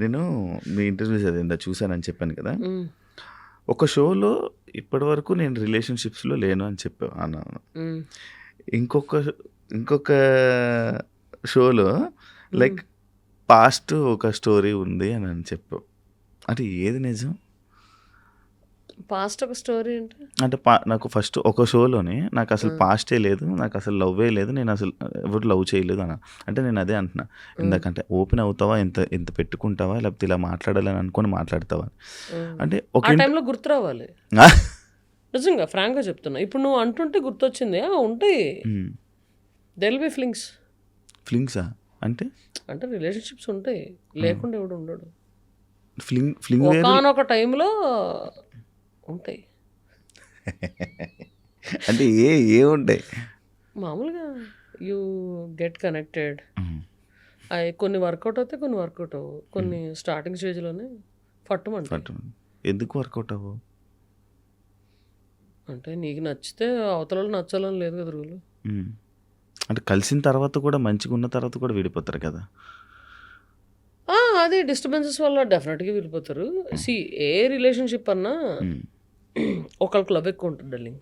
నేను మీ ఇంటర్వ్యూ చదివిందా చూశానని చెప్పాను కదా. ఒక షోలో ఇప్పటి వరకు నేను రిలేషన్షిప్స్లో లేను అని చెప్పా అన్నాను. ఇంకొక ఇంకొక షోలో లైక్ పాస్ట్ ఒక స్టోరీ ఉంది అని అని చెప్పావు అంటే ఏది నిజం? పాస్ట్ ఒక స్టోరీ అంటే? అంటే పా నాకు ఫస్ట్ ఒక షోలోనే నాకు అసలు పాస్టే లేదు నాకు అసలు లవ్వే లేదు నేను అసలు ఎవరు లవ్ చేయలేదు అన్న. అంటే నేను అదే అంటున్నా. ఎందుకంటే ఓపెన్ అవుతావా ఎంత ఎంత పెట్టుకుంటావా లేకపోతే ఇలా మాట్లాడాలని అనుకొని మాట్లాడతావా. అంటే ఒక టైంలో గుర్తు రావాలి? నిజంగా ఫ్రాంక్గా చెప్తున్నా. ఇప్పుడు నువ్వు అంటుంటే గుర్తొచ్చింది. ఉంటాయి. దెల్ బి ఫిలింగ్స్ ఫ్లింగ్సా అంటే? అంటే రిలేషన్షిప్స్ ఉంటాయి. లేకుండా ఎవడు ఉండడు. ఫ్లింగ్ ఫ్లింగ్ ఒకనొక టైంలో ఉంటాయి. అంటే ఏ ఏ ఉంటాయి? మామూలుగా యూ గెట్ కనెక్టెడ్. అవి కొన్ని వర్కౌట్ అవుతాయి కొన్ని వర్కౌట్ అవ్వవు. కొన్ని స్టార్టింగ్ స్టేజ్లోనే పట్టమంటాయి. పట్టు. ఎందుకు వర్కౌట్ అవ్వవు? అంటే నీకు నచ్చితే అవతల నచ్చాలని లేదు కదా రూలు. అంటే కలిసిన తర్వాత కూడా మంచిగా ఉన్న తర్వాత కూడా విడిపోతారు కదా. అది డిస్టర్బెన్సెస్ వల్ల డెఫినెట్గా వెళ్ళిపోతారు సి ఏ రిలేషన్షిప్ అన్నా మ్మ్. ఒకళ్ళకి లవ్ ఎక్కువ ఉంటుంది డార్లింగ్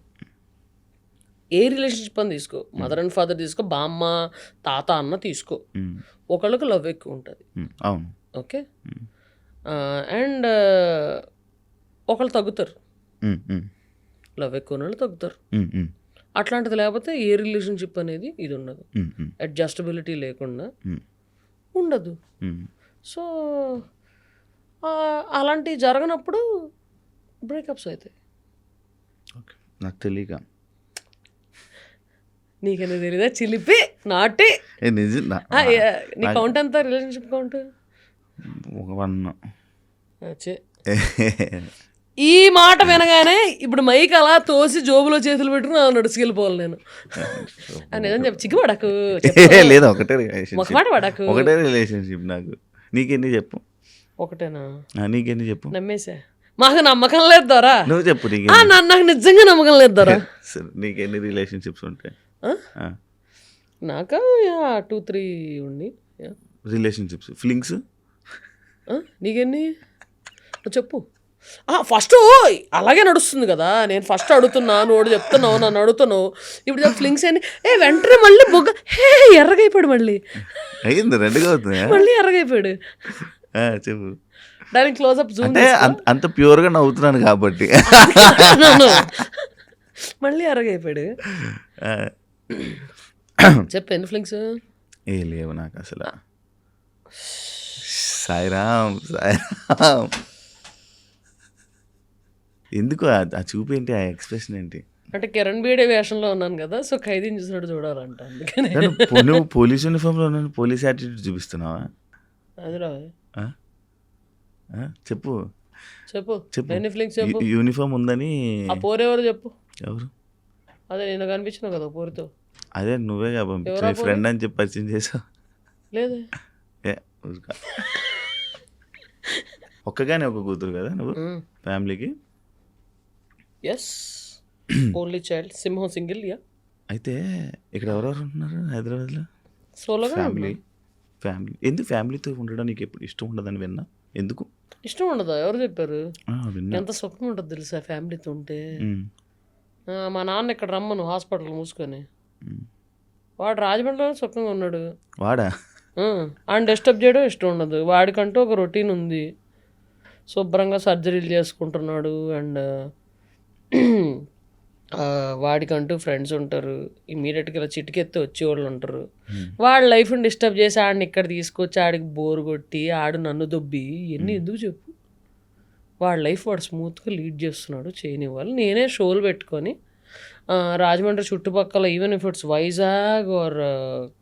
ఏ రిలేషన్షిప్ అని తీసుకో మదర్ అండ్ ఫాదర్ తీసుకో బామ్మ తాత అన్న తీసుకో మ్మ్. ఒకళ్ళకి లవ్ ఎక్కువ ఉంటుంది. అవును ఓకే అండ్ ఒకళ్ళు తగ్గుతారు. లవ్ ఎక్కువ వాళ్ళు తగ్గుతారు. అట్లాంటిది లేకపోతే ఏ రిలేషన్షిప్ అనేది ఇది ఉండదు. అడ్జస్టబిలిటీ లేకుండా. ఉండదు. సో అలాంటివి జరగనప్పుడు బ్రేకప్స్ అవుతాయి ఓకే. నాకు తెలియక నీకనేది తెలియదా చిలిపి నాటి. ఏ నిజం నా- ఆ, ఏ- నీ కౌంట్ ఎంత? రిలేషన్షిప్ కౌంట్ ఒక వన్. ఈ మాట వినగానే ఇప్పుడు మైక్ అలా తోసి జోబులో చేతులు పెట్టుకుని అలా నడుచుకెళ్ళిపోవాలి నేను. ఆ, నిజం చెప్పు. చిక్కుపడకు లేదు ఒకటే మాట పడకు ఒకటే రిలేషన్షిప్ నాకు. నీకెన్ని చెప్పు? ఒకటేనా? నీకెన్ని చెప్పు? నమ్మేసా మాకు నమ్మకం లేదు దొరా నువ్వు చెప్పు నాకు నిజంగా నమ్మకం లేదు దొరా సరే నీకెన్ని రిలేషన్షిప్స్ ఉంటాయి? ఆ? నాకా టూ త్రీ ఉండి. రిలేషన్షిప్స్ ఫీలింగ్స్ నీకెన్ని? చెప్పు. ఫస్ట్ అలాగే నడుస్తుంది కదా. నేను ఫస్ట్ అడుగుతున్నా నువ్వు చెప్తున్నావు నన్ను అడుగుతున్నావు. ఇప్పుడు ఫ్లింగ్స్ అని ఏ వెంటనే మళ్ళీ బొగ్గ హే ఎర్రగైపోయాడు మళ్ళీ. అయ్యింది రెండుగా అవుతుంది మళ్ళీ ఎర్రగైపోయాడు చెప్పు. దానికి క్లోజ్అప్ జూమ్ అంటే అంత- ప్యూర్గా నవ్వుతున్నాను కాబట్టి. మళ్ళీ ఎర్రగైపోయాడు ఆ, చెప్పు ఎన్ని ఫ్లింగ్స్ ఏ లేవు నాకు అసలు. సాయిరామ్ సాయిరామ్. ఎందుకు ఆ- చూపు ఏంటి ఆ ఎక్స్ప్రెషన్ ఏంటి? అంటే కిరణ్ బీడే వేషంలో ఉన్నాను కదా సో ఖైదీని చూసినట్టు చూడాలంట అందుకని. నువ్వు పోలీస్ యూనిఫామ్లో ఉన్నాను పోలీస్ యాటిట్యూడ్ చూపిస్తున్నావా? అది? చెప్పు. చెప్పు. చెప్పు. యూనిఫామ్ ఉందని ఆ పోరెవరు చెప్పు. ఎవరు? అదే నేను కనిపించిన కదా పోరితో. అదే నువ్వే పంపించు. ఫ్రెండ్ అని చెప్పి పరిచయం చేసావు. లేదే. ఒక్కగానే ఒక కూతురు కదా నువ్వు? ఫ్యామిలీకి? ఎస్ ఓన్లీ చైల్డ్ సింహం సింగిల్ యా అయితే ఇక్కడ ఎవరెవరు ఉంటున్నారు హైదరాబాద్లో? సోలోగా ఫ్యామిలీ ఫ్యామిలీ ఎందుకు ఫ్యామిలీతో ఉండడం నీకు ఎప్పుడు ఇష్టం ఉండదని విన్నా? ఎందుకు? ఇష్టం ఉండదా ఎవరు చెప్పారు? ఎంత స్వప్నం ఉంటుంది తెలుసా ఫ్యామిలీతో ఉంటే? మా నాన్న ఇక్కడ రమ్మను హాస్పిటల్ మూసుకొని. వాడు రాజమండ్రిలో స్వప్నంగా ఉన్నాడు. వాడా? ఆయన డిస్టర్బ్ చేయడం ఇష్టం ఉండదు వాడికంటూ ఒక రొటీన్ ఉంది. శుభ్రంగా సర్జరీలు చేసుకుంటున్నాడు అండ్ వాడికంటూ ఫ్రెండ్స్ ఉంటారు. ఇమీడియట్గా ఇలా చిటికెత్తి వచ్చేవాళ్ళు ఉంటారు. వాడి లైఫ్ని డిస్టర్బ్ చేసి ఆడిని ఇక్కడ తీసుకొచ్చి ఆడికి బోర్ కొట్టి ఆడు నన్ను దొబ్బి ఇవన్నీ ఎందుకు చెప్పు? వాడి లైఫ్ వాడు స్మూత్గా లీడ్ చేస్తున్నాడు చేయనివ్వాలి. నేనే షోలు పెట్టుకొని రాజమండ్రి చుట్టుపక్కల even if it's Vizag or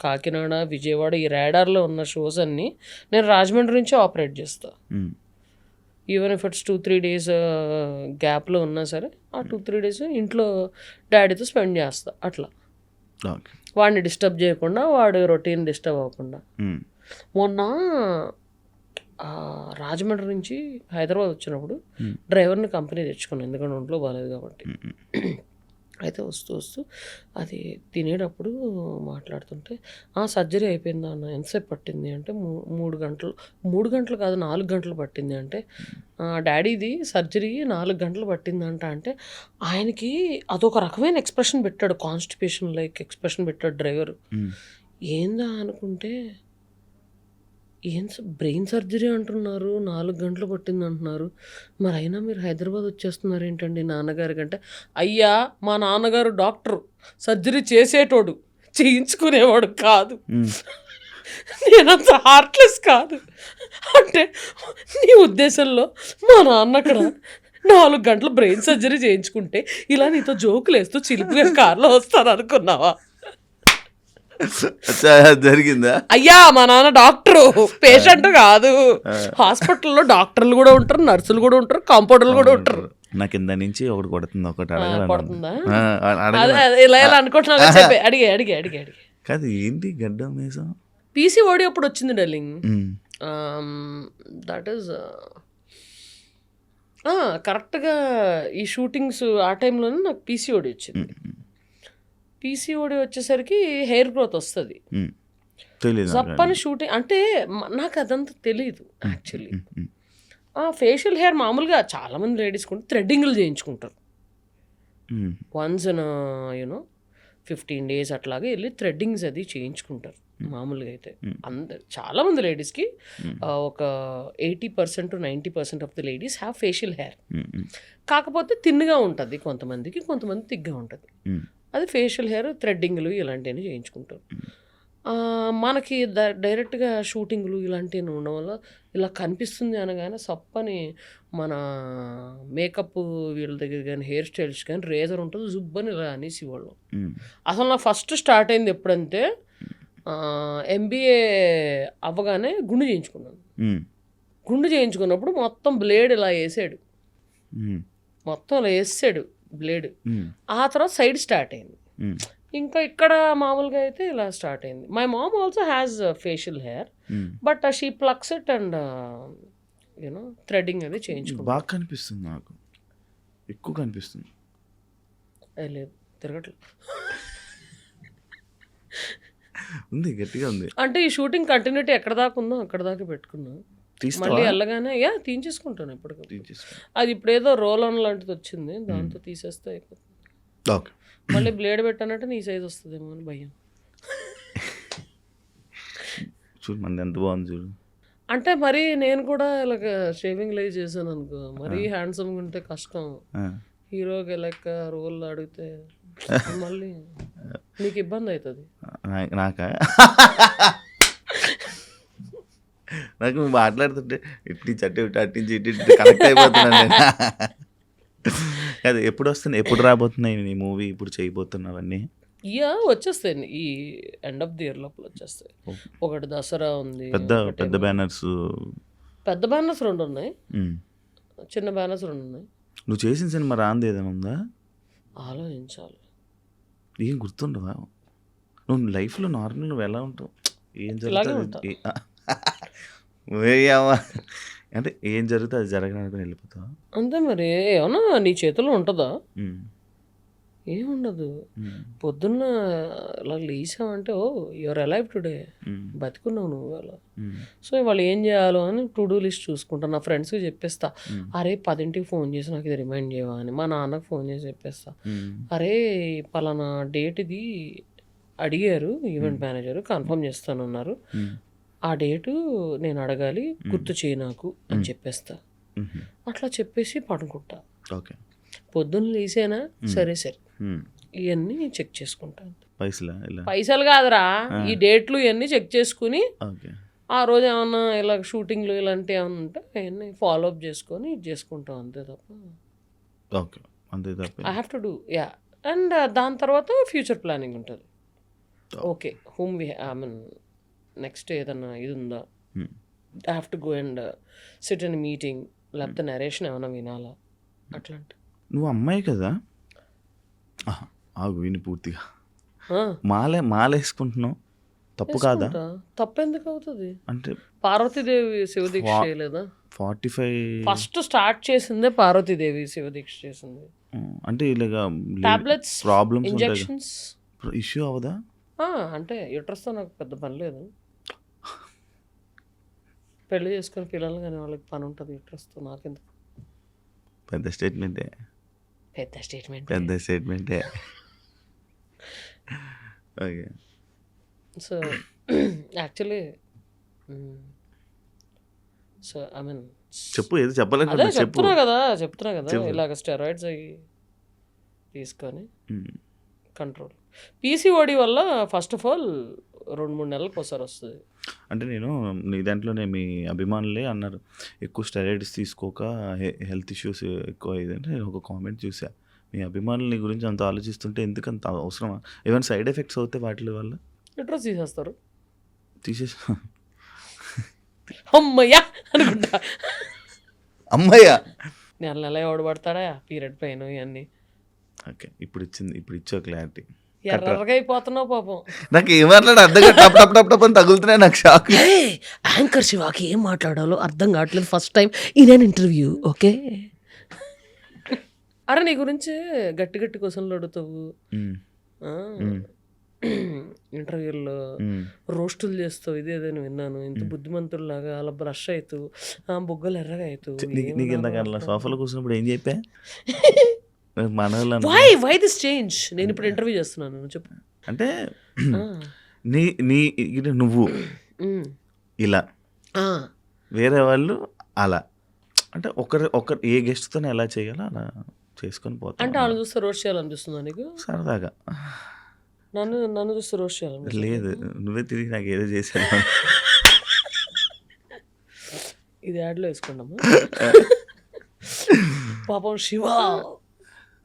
Kakinada Vijayawada ఈ రేడార్లో ఉన్న షోస్ అన్నీ నేను రాజమండ్రి నుంచి ఆపరేట్ చేస్తా. ఉమ్, even if it's two three days గ్యాప్లో ఉన్నా సరే ఆ టూ త్రీ డేస్ ఇంట్లో డాడీతో స్పెండ్ చేస్తా అట్లా. వాడిని డిస్టర్బ్ చేయకుండా వాడు రొటీన్ డిస్టర్బ్ అవ్వకుండా. ఉమ్, మొన్న రాజమండ్రి నుంచి హైదరాబాద్ వచ్చినప్పుడు Hmm. డ్రైవర్ని కంపెనీ తెచ్చుకున్నాను ఎందుకంటే ఒంట్లో బాగాలేదు కాబట్టి. ఉమ్. అయితే వస్తూ వస్తూ అది తినేటప్పుడు మాట్లాడుతుంటే "ఆ, సర్జరీ అయిపోయిందా అన్న ఎంతసేపు పట్టింది? అంటే "మూ- మూడు గంటలు మూడు గంటలు కాదు నాలుగు గంటలు పట్టింది అంటే "ఆ, డాడీది సర్జరీ నాలుగు గంటలు పట్టిందంట అంటే ఆయనకి అదొక రకమైన ఎక్స్ప్రెషన్ పెట్టాడు కాన్స్టిపేషన్ లైక్ ఎక్స్ప్రెషన్ పెట్టాడు డ్రైవర్. ఏందా అనుకుంటే ఏం బ్రెయిన్ సర్జరీ అంటున్నారు. నాలుగు గంటలు పట్టింది అంటున్నారు. మరి అయినా మీరు హైదరాబాద్ వచ్చేస్తున్నారు ఏంటండి నాన్నగారి కంటే? అయ్యా మా నాన్నగారు డాక్టరు. సర్జరీ చేసేటోడు. చేయించుకునేవాడు కాదు. నేనంత హార్ట్లెస్ కాదు. అంటే నీ ఉద్దేశంలో మా నాన్న అక్కడ నాలుగు గంటలు బ్రెయిన్ సర్జరీ చేయించుకుంటే ఇలా నీతో జోకులు వేస్తూ చిలిపిగా కార్లో వస్తాను అనుకున్నావా జరిగిందా? అయ్యా మా నాన్న డాక్టరు. పేషెంట్ కాదు. హాస్పిటల్లో డాక్టర్లు కూడా ఉంటారు నర్సులు కూడా ఉంటారు కాంపౌండర్లు కూడా ఉంటారు. నా కింద నుంచి ఒకటి కొడుతుంది ఒకటి అడగాలి. కాదు ఏంటి గడ్డం మీసం? పీసీఓడి అప్పుడు వచ్చింది డార్లింగ్. దట్ ఈస్ కరెక్ట్గా ఈ షూటింగ్స్ ఆ టైంలోనే నాకు పీసీఓడి వచ్చింది. పీసీఓడి వచ్చేసరికి హెయిర్ గ్రోత్ వస్తుంది. జప్పని షూటింగ్ అంటే నాకు అదంతా తెలియదు యాక్చువల్లీ. ఫేషియల్ హెయిర్ మామూలుగా చాలామంది లేడీస్ కూడా థ్రెడ్డింగ్లు చేయించుకుంటారు. వన్స్ యూనో ఫిఫ్టీన్ డేస్ అట్లాగా వెళ్ళి థ్రెడ్డింగ్స్ అది చేయించుకుంటారు మామూలుగా అయితే. అందరు చాలామంది లేడీస్కి. ఒక eighty percent to ninety percent of the ladies have facial hair. కాకపోతే తిన్నుగా ఉంటుంది కొంతమందికి కొంతమంది తిగ్గా ఉంటుంది. అది ఫేషియల్ హెయిర్ థ్రెడ్డింగ్లు ఇలాంటివన్నీ చేయించుకుంటారు మనకి ద- డైరెక్ట్గా షూటింగ్లు ఇలాంటివి ఉండడం వల్ల ఇలా కనిపిస్తుంది అనగానే సప్పని మన మేకప్ వీళ్ళ దగ్గర కానీ హెయిర్ స్టైల్స్ కానీ రేజర్ ఉంటుంది జుబ్బని ఇలా అనేసి వాళ్ళు. అసలు నా ఫస్ట్ స్టార్ట్ అయింది ఎప్పుడంటే ఎంబీఏ అవ్వగానే గుండు చేయించుకున్నాను. గుండు చేయించుకున్నప్పుడు మొత్తం బ్లేడ్ ఇలా వేసాడు. మొత్తం ఇలా వేసాడు బ్లేడ్. ఆ తర్వాత సైడ్ స్టార్ట్ అయింది. ఇంకా ఇక్కడ మామూలుగా అయితే ఇలా స్టార్ట్ అయింది. My mom. Also has facial hair. But she plucks it and you know threading అది చేయించుకుంటా బాగా కనిపిస్తుంది నాకు. ఎక్కువ కనిపిస్తుంది. లేదు తిరగట్లేదు. ఉంది గట్టిగా ఉంది. అంటే ఈ షూటింగ్ కంటిన్యూటీ ఎక్కడ దాకా ఉందో అక్కడ దాకా పెట్టుకున్నా. తీస్తావా మళ్ళీ వెళ్ళగానే యా తీయించేసుకుంటాను ఎప్పటికప్పుడు. అది ఇప్పుడు ఏదో రోల్ ఆన్ లాంటిది వచ్చింది దాంతో తీసేస్తే అయిపోతుంది. మళ్ళీ బ్లేడ్ పెట్టానంటే నీ సైజ్ వస్తుందేమో అని భయం. చూడు మంది ఎంత బాగుంది చూడు. అంటే మరి నేను కూడా ఇలాగ షేవింగ్ లైవ్ చేశాను అనుకో మరీ హ్యాండ్సమ్గా ఉంటే కష్టం. హీరోకి లెక్క రోల్ అడిగితే మళ్ళీ నీకు ఇబ్బంది అవుతుంది. నాకా? నాకు నువ్వు మాట్లాడుతుంటే ఇట్టి చట్టి ఇటు అట్టి నుంచి ఇటు ఇటు కనెక్ట్ అయిపోతున్నాను నేను. అది ఎప్పుడు వస్తున్నాయి? ఎప్పుడు రాబోతున్నాయి నీ మూవీ? ఇప్పుడు చేయబోతున్నావన్నీ? ఇయా వచ్చేస్తాయి. ఈ ఎండ్ ఆఫ్ ది ఇయర్ లోపల వచ్చేస్తాయి. ఒకటి దసరా ఉంది పెద్ద పెద్ద బ్యానర్స్ పెద్ద బ్యానర్స్ రెండు ఉన్నాయి. చిన్న బ్యానర్స్ రెండు ఉన్నాయి. నువ్వు చేసిన సినిమా రాంది ఏదైనా ఉందా? ఆలోచించాలి. ఏం గుర్తుండవా? నువ్వు లైఫ్లో నార్మల్ నువ్వు ఎలా ఉంటావు? ఏం జరుగుతుంది. అంటే ఏం జరుగుతుంది అది జరగడానికి వెళ్ళిపోతావా? అంతే మరి ఏమన్నా నీ చేతిలో ఉంటుందా? ఏముండదు. పొద్దున్న ఇలా లేసావంటే ఓ యువర్ అలైవ్ టుడే. బతుకున్నావు నువ్వు అలా సో వాళ్ళు ఏం చేయాలో అని టు డూ లిస్ట్ చూసుకుంటా. నా ఫ్రెండ్స్కి చెప్పేస్తా. అరే పదింటికి ఫోన్ చేసి నాకు ఇది రిమైండ్ చేయవా అని. మా నాన్నకు ఫోన్ చేసి చెప్పేస్తా. అరే పలానా డేట్ ఇది అడిగారు ఈవెంట్ మేనేజర్ కన్ఫర్మ్ చేస్తానన్నారు. ఆ డేటు నేను అడగాలి గుర్తు చేయి నాకు అని చెప్పేస్తా. అట్లా చెప్పేసి పడుకుంటా. ఓకే. పొద్దున్న లేసేనా? సరే సరే. ఇవన్నీ చెక్ చేసుకుంటాను పైసలా కాదురా. ఈ డేట్లు ఇవన్నీ చెక్ చేసుకుని ఆ రోజు ఏమన్నా ఇలా షూటింగ్లు ఇలాంటివి ఏమన్నా ఉంటే అవన్నీ ఫాలో అప్ చేసుకొని ఇది చేసుకుంటాం అంతే తప్ప. ఓకే. అంతే తప్ప. I have to do ya and దాని తర్వాత ఫ్యూచర్ ప్లానింగ్ ఉంటుంది. Okay. Home we I mean next ఏదన్నా ఇది ఉందా I have to go and sit and meeting లేకపోతే నరేషన్ ఏమైనా వినాలా? అట్లాంటి. నువ్వు అమ్మాయి కదా? ఆగు విని పూర్తిగా. మాలే మాల వేసుకుంటున్నావు తప్పు కాదా? వేసుకుంటా. తప్పెందుకు అవుతుంది? అంటే పార్వతీదేవి శివదీక్ష చేయలేదా? ఫార్టీ ఫైవ్ ఫస్ట్ స్టార్ట్ చేసిందే పార్వతీదేవి శివదీక్ష చేసింది. అంటే ఇలాగా టాబ్లెట్స్ ప్రాబ్లమ్స్ ఇంజెక్షన్స్ ఇష్యూ అవదా? అంటే యూట్రస్తో నాకు పెద్ద పని లేదు. పెళ్ళి చేసుకుని పిల్లలు కానీ వాళ్ళకి పని ఉంటుంది యూట్రస్తో నాకెందుకు? పెద్ద స్టేట్మెంటే పెద్ద స్టేట్మెంట్ పెద్ద స్టేట్మెంటే okay. So actually so I mean చెప్పు ఏదో అదే చెప్పాలనుకుంటున్నా చెప్పు. చెప్తున్నా కదా చెప్తున్నా కదా. ఇలాగ స్టెరాయిడ్స్ అవి తీసుకొని. కంట్రోల్ పీసీఓడి వల్ల ఫస్ట్ ఆఫ్ ఆల్ రెండు మూడు నెలలకు ఒకసారి వస్తుంది. అంటే నేను నీ దాంట్లోనే మీ అభిమానులే అన్నారు ఎక్కువ స్టెరాయిడ్స్ తీసుకోక హెల్త్ ఇష్యూస్ ఎక్కువ నేను ఒక కామెంట్ చూసా మీ అభిమానుల నీ గురించి అంత ఆలోచిస్తుంటే ఎందుకు అంత అవసరమా? ఏమైనా సైడ్ ఎఫెక్ట్స్ అవుతాయి వాటి వల్ల? యూట్రస్ తీసేస్తారు? తీసేసి అమ్మయ్యా! అనుకుంటా. అమ్మయ్య! నెల నెల ఎవడు పడతాడా? పీరియడ్ పెయిన్ ఇవన్నీ. ఓకే ఇప్పుడు ఇచ్చింది ఇప్పుడు ఇచ్చా క్లారిటీ. ఎర్రగా అయిపోతున్నావు పాపం. నాకు ఏం మాట్లాడ? అర్థం. టప్ టప్ టప్ టప్ అని తగులుతున్నాయి నాకు షాక్ యాంకర్ శివాకి ఏం మాట్లాడాలో అర్థం కావట్లేదు ఫస్ట్ టైం ఇదే ఇంటర్వ్యూ ఓకే. అరే నీ గురించి గట్టి గట్టి క్వశ్చన్లు అడుగుతావు. ఇంటర్వ్యూల్లో రోస్టులు చేస్తావు. ఇదే ఏదైనా విన్నాను. ఇంత బుద్ధిమంతుల్లాగా అలా బ్రష్ అవుతావు ఆ బుగ్గలు ఎర్రగా అవుతావు నీకు సోఫాలో కూర్చున్నప్పుడు ఏం చెప్పా? వై వై దిస్ చేంజ్ నేను ఇప్పుడు ఇంటర్వ్యూ చేస్తున్నాను. చెప్పు. అంటే నీ నీ ఇది నువ్వు. ఇలా. వేరే వాళ్ళు అలా. అంటే ఒకరి ఒకరు ఏ గెస్ట్తో ఎలా చేయాలో అలా చేసుకొని పోతాం అంటే వాళ్ళు చూస్తే రోస్ట్ చేయాలనిపిస్తుందా నీకు? సరదాగా. నన్ను నన్ను చూస్తే రోస్ట్ చేయాలనిపిస్తుంది లేదు నువ్వే తిరిగి నాకు ఏదో చేశాను ఇది యాడ్లో వేసుకున్నామా పాపం శివ.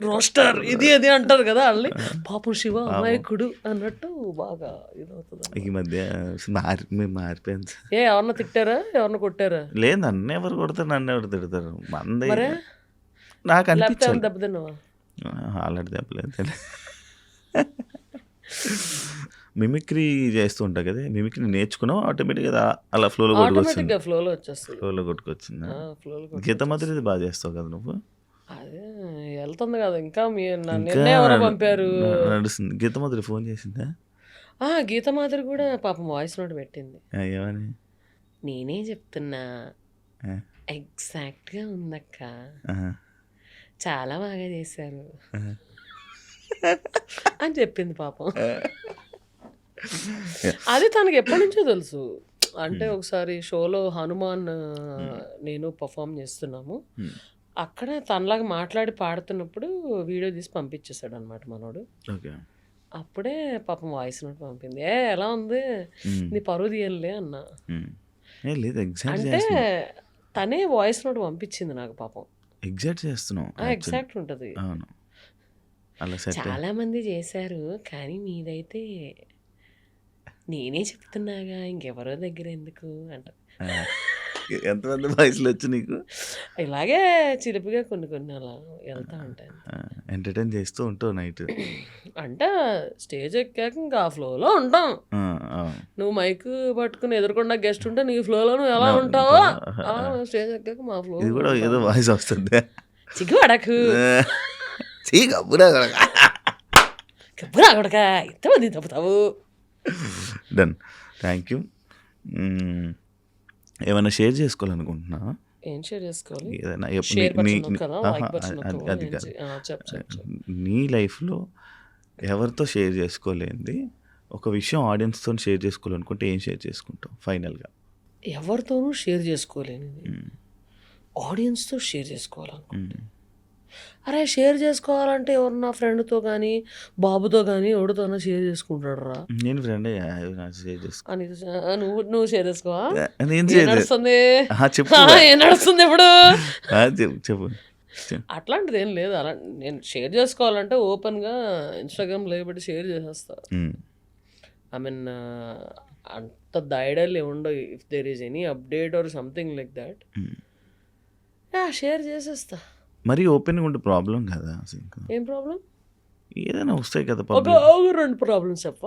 రోస్టర్ ఇది అది అంటారు కదా వాళ్ళని. పాపం శివ అమాయకుడు అన్నట్టు బాగా ఇదవుతుంది ఈ మధ్య మారి మేము మారిపోయాం సార్. ఏ ఎవరన్నా తిట్టారా? ఎవరన్నా కొట్టారా? లేదు నన్ను ఎవరు కొడతారు నన్ను ఎవరు తిడతారు? మంది? నాకు ఏమన్నా దెబ్బతిన్నావా? ఆల్రెడీ దెబ్బలేదు మిమిక్రీ చేస్తూ ఉంటా కదా మిమిక్రీ నేర్చుకున్నావు ఆటోమేటిక్గా అలా ఫ్లోలో కొట్టుకొచ్చింది. ఫ్లోలో వచ్చేస్తుంది. ఫ్లోలో కొట్టుకొచ్చింది? గీత మాదిరి బాగా చేస్తావు కదా నువ్వు? అదే వెళ్తుంది కదా ఇంకా మీ నన్ను ఎవరో పంపారు? నడుస్తుంది. గీత మాదిరి ఫోన్ చేసిందా? ఆ గీత మాదిరి కూడా పాపం వాయిస్ నోట్ పెట్టింది. ఏమని నేనే చెప్తున్నా. ఎగ్జాక్ట్గా ఉందక్క. చాలా బాగా చేశారు. అని చెప్పింది పాపం. అది తనకి ఎప్పటి నుంచో తెలుసు. అంటే ఒకసారి షోలో హనుమాన్ నేను పర్ఫామ్ చేస్తున్నాము. అక్కడ తనలాగా మాట్లాడి పాడుతున్నప్పుడు వీడియో తీసి పంపించేశాడు అనమాట మనోడు. ఓకే. అప్పుడే పాపం వాయిస్ నోట్ పంపింది. ఏ ఎలా ఉంది? నీ పరువు తీయలే అన్న. అంటే తనే వాయిస్ నోట్ పంపించింది నాకు పాపం. ఎగ్జాక్ట్ చేస్తున్నావు actually. ఎగ్జాక్ట్ ఉంటుంది. చాలా మంది చేశారు కానీ మీదైతే నేనే చెప్తున్నాగా ఇంకెవరో దగ్గర ఎందుకు? అంట. ఎంతమంది వయసులో వచ్చి నీకు? ఇలాగే చిలిపిగా కొన్ని కొన్ని అలా వెళ్తా ఉంటాయి ఎంటర్టైన్ చేస్తూ ఉంటావు నైట్. అంటే స్టేజ్ ఎక్కాక ఇంకా ఆ ఫ్లోలో ఉంటాం. నువ్వు మైక్ పట్టుకుని ఎదురుకుండా గెస్ట్ ఉంటే నీ ఫ్లోలో నువ్వు ఎలా ఉంటావో స్టేజ్ ఎక్కాక మా ఫ్లో ఇది కూడా ఏదో వాయిస్ వస్తుంది. సిగ్గుపడకు చీ కబ్బురా కబ్బురా కొడక. ఎంతమంది తప్పుతావు. డన్ థ్యాంక్ యూ ఏమైనా షేర్ చేసుకోవాలనుకుంటున్నా ఏం షేర్ చేసుకోవాలి? ఏదైనా అది- కాదు. నీ లైఫ్లో ఎవరితో షేర్ చేసుకోలేంది ఒక విషయం ఆడియన్స్తో షేర్ చేసుకోవాలనుకుంటే ఏం షేర్ చేసుకుంటావు ఫైనల్గా? ఎవరితోనూ షేర్ చేసుకోలేనిది. ఆడియన్స్తో షేర్ చేసుకోవాలనుకో అరే షేర్ చేసుకోవాలంటే ఎవరన్నా ఫ్రెండ్తో కానీ బాబుతో కానీ ఎవరితోనో షేర్ చేసుకుంటాడు రా నేను ఫ్రెండ్ షేర్ చేసుకో. నువ్వు నువ్వు షేర్ చేసుకోవా? నేను నడుస్తుంది? ఇప్పుడు? చెప్పు. అట్లాంటిది ఏం లేదు అలా నేను షేర్ చేసుకోవాలంటే ఓపెన్గా ఇన్స్టాగ్రామ్లో పెట్టి షేర్ చేసేస్తా. ఐ మీన్ అంత దైడల్ ఉండవు if there is any update or something like that. Share చేసేస్తా. మరీ ఓపెన్గా ఉంటే ప్రాబ్లం కదా అసలు. ఏం ప్రాబ్లం? ఏదైనా వస్తాయి కదా ఒక రెండు ప్రాబ్లమ్స్ చెప్ప.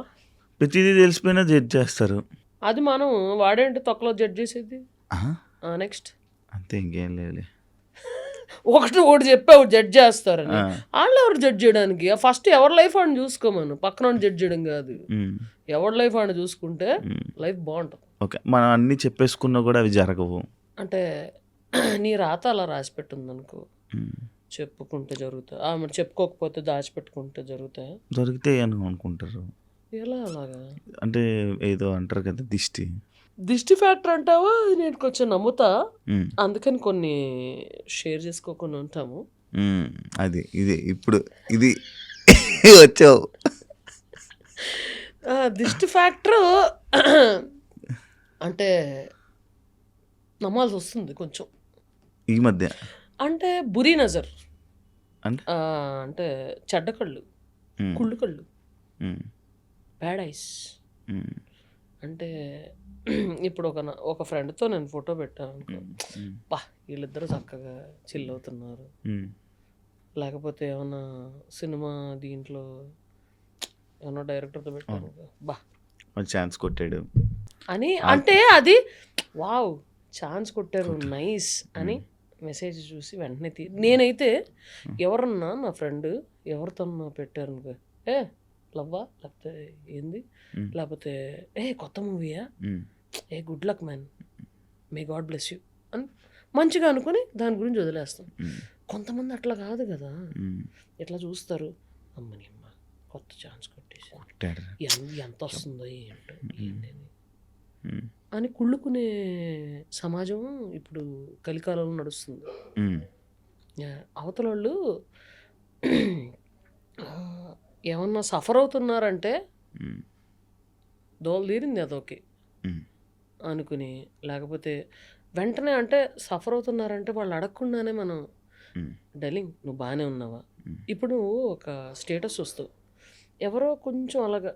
ప్రతిదీ తెలిసిపోయినా జడ్జ్ చేస్తారు. అది మనం వాడేంటి తొక్కలో జడ్జ్ చేసేది? ఆహా, నెక్స్ట్ అంతే ఇంకేం లేదులే. ఒకటి ఒకటి చెప్పావు జడ్జ్ చేస్తారని. ఆ. వాళ్ళు ఎవరు జడ్జ్ చేయడానికి? ఫస్ట్ ఎవరి లైఫ్ అని చూసుకోమను. పక్కన జడ్జ్ చేయడం కాదు. ఉమ్, ఎవరి లైఫ్ అని చూసుకుంటే ఉమ్. లైఫ్ బాగుంటుంది. ఓకే. మనం అన్ని చెప్పేసుకున్నా కూడా అవి జరగవు. అంటే నీ రాత అలా రాసి పెట్టింది అనుకో. చెప్పుకుంటే జరుగుతాయి మరి చెప్పుకోకపోతే దాచిపెట్టుకుంటే జరుగుతాయి? దొరికితే అని అనుకుంటారు? ఎలా అలాగా? అంటే ఏదో అంటారు కదా దిష్టి. దిష్టి ఫ్యాక్టర్ అంటావా? నేను కొంచెం నమ్ముతా. అందుకని కొన్ని షేర్ చేసుకోకుండా ఉంటాము. అది ఇది ఇప్పుడు ఇది వచ్చావు. దిష్టి ఫ్యాక్టర్ అంటే నమ్మాల్సి వస్తుంది కొంచెం. ఈ మధ్య? అంటే బురీ నజర్. అంటే? చెడ్డ కళ్ళు కుళ్ళు కళ్ళు. బ్యాడ్ ఐస్ అంటే ఇప్పుడు ఒక ఒక ఫ్రెండ్తో నేను ఫోటో పెట్టాను అనుకో. బా వీళ్ళిద్దరూ చక్కగా చిల్ అవుతున్నారు. లేకపోతే ఏమన్నా సినిమా దీంట్లో ఏమన్నా డైరెక్టర్తో పెట్టాను బా. ఛాన్స్ కొట్టాడు. అని అంటే అది వావ్ ఛాన్స్ కొట్టారు నైస్ అని మెసేజ్ చూసి వెంటనే తీ నేనైతే ఎవరన్నా నా ఫ్రెండ్ ఎవరితో పెట్టారు ఏ లవ్వా? లేకపోతే ఏంది. లేకపోతే ఏ కొత్త మూవీయా? ఏ good luck man. May God bless you అని మంచిగా అనుకుని దాని గురించి వదిలేస్తాం. కొంతమంది అట్లా కాదు కదా. ఇట్లా చూస్తారు? అమ్మని అమ్మ కొత్త ఛాన్స్ కొట్టేసి ఎంత వస్తుందో ఏంటో ఏంటి అని. కుళ్ళుకునే సమాజం ఇప్పుడు కలికాలంలో నడుస్తుంది. అవతల వాళ్ళు ఏమన్నా సఫర్ అవుతున్నారంటే దోలు తీరింది అదొకే అనుకుని లేకపోతే వెంటనే అంటే సఫర్ అవుతున్నారంటే వాళ్ళు అడగకుండానే మనం డలింగ్ నువ్వు బాగానే ఉన్నావా. ఇప్పుడు నువ్వు ఒక స్టేటస్ వస్తావు. ఎవరో కొంచెం అలాగా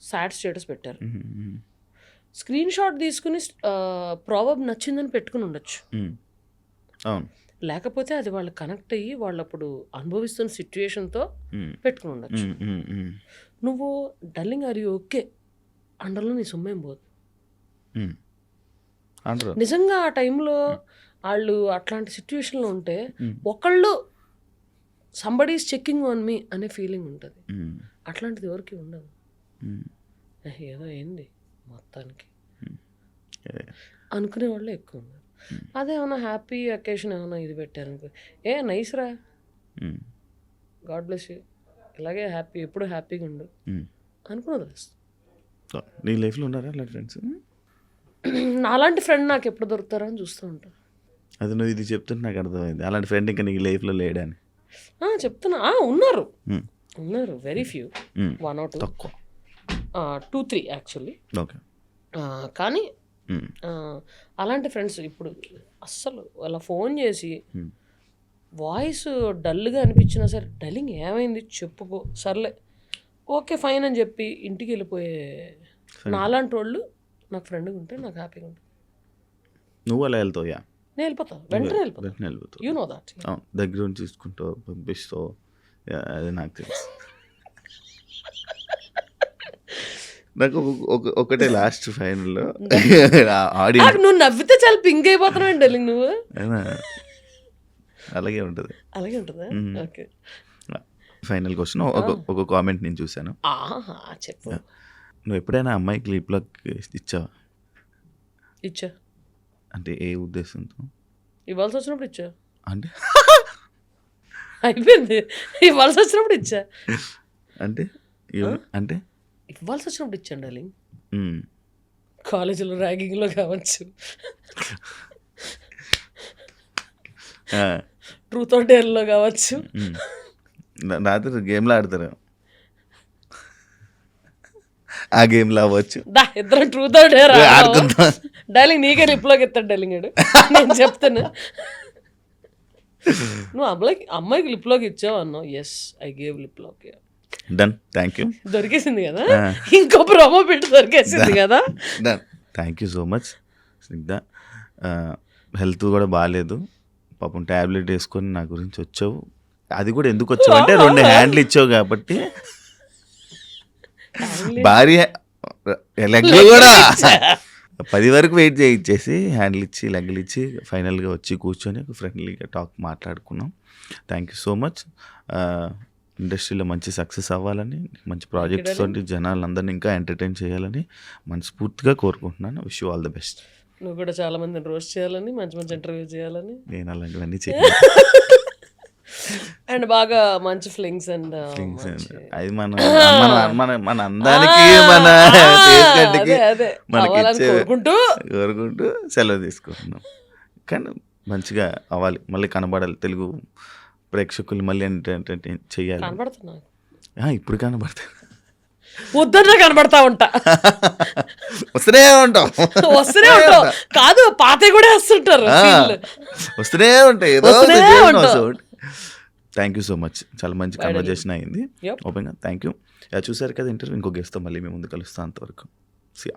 సాడ్ స్టేటస్ పెట్టారు. స్క్రీన్ షాట్ తీసుకుని ప్రాబబ్ నచ్చిందని పెట్టుకుని ఉండొచ్చు. అవును. లేకపోతే అది వాళ్ళు కనెక్ట్ అయ్యి వాళ్ళు అప్పుడు అనుభవిస్తున్న సిచ్యుయేషన్తో ఉమ్, పెట్టుకుని ఉండొచ్చు. నువ్వు డల్లింగ్ అది ఓకే? అండర్లో నీ సొమ్మేం పోదు. నిజంగా ఆ టైంలో వాళ్ళు అట్లాంటి సిచ్యువేషన్లో ఉంటే ఒకళ్ళు సంబడీస్ చెక్కింగ్ ఆన్ మీ అనే ఫీలింగ్ ఉంటుంది. అట్లాంటిది ఎవరికి ఉండదు. ఉమ్. "ఏహ్, ఏదో అయింది. మొత్తానికి. అదే. అనుకునే వాళ్ళే ఎక్కువ ఉన్నారు. అదేమన్నా హ్యాపీ అకేషన్ ఏమన్నా ఇది పెట్టారు ఏ నైస్ రా. గాడ్ బ్లెస్ యూ ఇలాగే హ్యాపీ ఎప్పుడు హ్యాపీగా ఉండు. ఉమ్. అనుకుని వదిలేస్తాం సో, నీ లైఫ్లో ఉన్నారా అలా ఫ్రెండ్స్ నాలాంటి ఫ్రెండ్ నాకు ఎప్పుడు దొరుకుతారా అని చూస్తూ ఉంటాను అది నువ్వు ఇది చెప్తుంటే నాకు అర్థమైంది. అలాంటి ఫ్రెండ్ ఇంకా నీ లైఫ్లో లేడని చెప్తున్నా. ఉన్నారు. ఉమ్, ఉన్నారు very few. One or two తక్కువ. టూ త్రీ యాక్చువల్లీ ఓకే కానీ ఆ, అలాంటి ఫ్రెండ్స్ ఇప్పుడు అస్సలు అలా ఫోన్ చేసి వాయిస్ డల్గా అనిపించినా సరే డల్లింగ్ ఏమైంది? చెప్పుకో. సర్లే. ఓకే ఫైన్ అని చెప్పి ఇంటికి వెళ్ళిపోయే నాలాంటి వాళ్ళు నాకు ఫ్రెండ్గా ఉంటే నాకు హ్యాపీగా ఉంటుంది నువ్వు అలా వెళ్తావు యా? నేను వెళ్ళిపోతా. వెంటనే వెళ్ళిపోతా. యూ నో దాట్ అవును, దగ్గర నుంచి చూసుకుంటావు పంపిస్తావు. యా, అది నాకు తెలుసు. నాకు ఒక- ఒక- ఒకటే లాస్ట్ ఫైనల్లో ఆడియన్స్ నువ్వు నవ్వితే చాలా పింక్ అయిపోతున్నావు డల్లింగ్ నువ్వు? అలాగే ఉంటుంది. అలాగే ఉంటుందా. ఓకే ఫైనల్ క్వశ్చన్ ఒక ఒక కామెంట్ నేను చూశాను. చెప్పు. నువ్వు ఎప్పుడైనా అమ్మాయికి లిప్ లాక్ ఇచ్చావా? ఇచ్చా. అంటే ఏ ఉద్దేశంతో? ఇవ్వాల్సి వచ్చినప్పుడు ఇచ్చా. అంటే? అయిపోయింది. ఇవ్వాల్సి వచ్చినప్పుడు ఇచ్చా. అంటే? అంటే? ఇవ్వాల్సి వచ్చినప్పుడు ఇచ్చాను డార్లింగ్. కాలేజీలో ర్యాగింగ్లో కావచ్చు. ట్రూత్ ఆర్ డేర్లో కావచ్చు. రాత్రి గేమ్లో ఆడతారు. ఆ గేమ్లో అవ్వచ్చు. దా ఇద్దరం ట్రూత్ ఆర్ డేర్ ఆడుకుందాం. డార్లింగ్ నీకే లిప్లోకి ఎత్తాడు డార్లింగ్ గాడు నేను చెప్తాను. నువ్వు అమ్మాయికి అమ్మాయికి లిప్లోకి ఇచ్చావు అన్నావు ఎస్ ఐ గేవ్ లిప్లోకి డన్ థ్యాంక్ యూ దొరికేసింది కదా. ఇంకో ప్రోమో పెట్టి దొరికేసింది కదా? Done thank you so much Snigdha. Health కూడా బాగాలేదు పాపం ట్యాబ్లెట్ వేసుకొని నా గురించి వచ్చావు. అది కూడా ఎందుకు వచ్చావు? అంటే రెండు హ్యాండ్లు ఇచ్చావు కాబట్టి. భార్య లెగ్ కూడా. పది వరకు వెయిట్ చేయించేసి హ్యాండిల్ ఇచ్చి లెగ్గలు ఇచ్చి ఫైనల్గా వచ్చి కూర్చొని ఒక ఫ్రెండ్లీగా టాక్ మాట్లాడుకున్నాం. థ్యాంక్ యూ సో మచ్ ఇండస్ట్రీలో మంచి సక్సెస్ అవ్వాలని మంచి ప్రాజెక్ట్స్ తోటి జనాలందరినీ ఇంకా ఎంటర్టైన్ చేయాలని మనస్ఫూర్తిగా కోరుకుంటున్నాను. విష్ ఆల్ ద బెస్ట్ నువ్వు కూడా చాలా మందిని రోస్ట్ చేయాలని మంచి మంచి ఇంటర్వ్యూ చేయాలని. నేను అలాంటివన్నీ చేయాలి అండ్ బాగా మంచి ఫ్లింగ్స్ అండ్ అది మన మన మన మన అందానికి మన మనకి కోరుకుంటూ. కోరుకుంటూ సెలవు తీసుకుంటున్నాం. కానీ మంచిగా అవ్వాలి. మళ్ళీ కనబడాలి. తెలుగు ప్రేక్షకులు మళ్ళీ ఎంటర్టైన్ చేయాలి కనబడుతున్నా ఆ, ఇప్పుడు కనబడతాయి. వద్దన్నా కనబడతా ఉంటా. వస్తూనే ఉంటాం. వస్తూనే ఉంటావు కాదు పాత కూడా వస్తుంటారు. వస్తూనే ఉంటాయి. ఏదో. థ్యాంక్ యూ సో మచ్ చాలా మంచి కన్వర్జేషన్ అయింది. ఓపెన్గా థ్యాంక్ యూ చూసారు కదా ఇంటర్వ్యూ ఇంకో గెస్ట్తో మళ్ళీ మేము ముందు కలుస్తాం అంతవరకు. See ya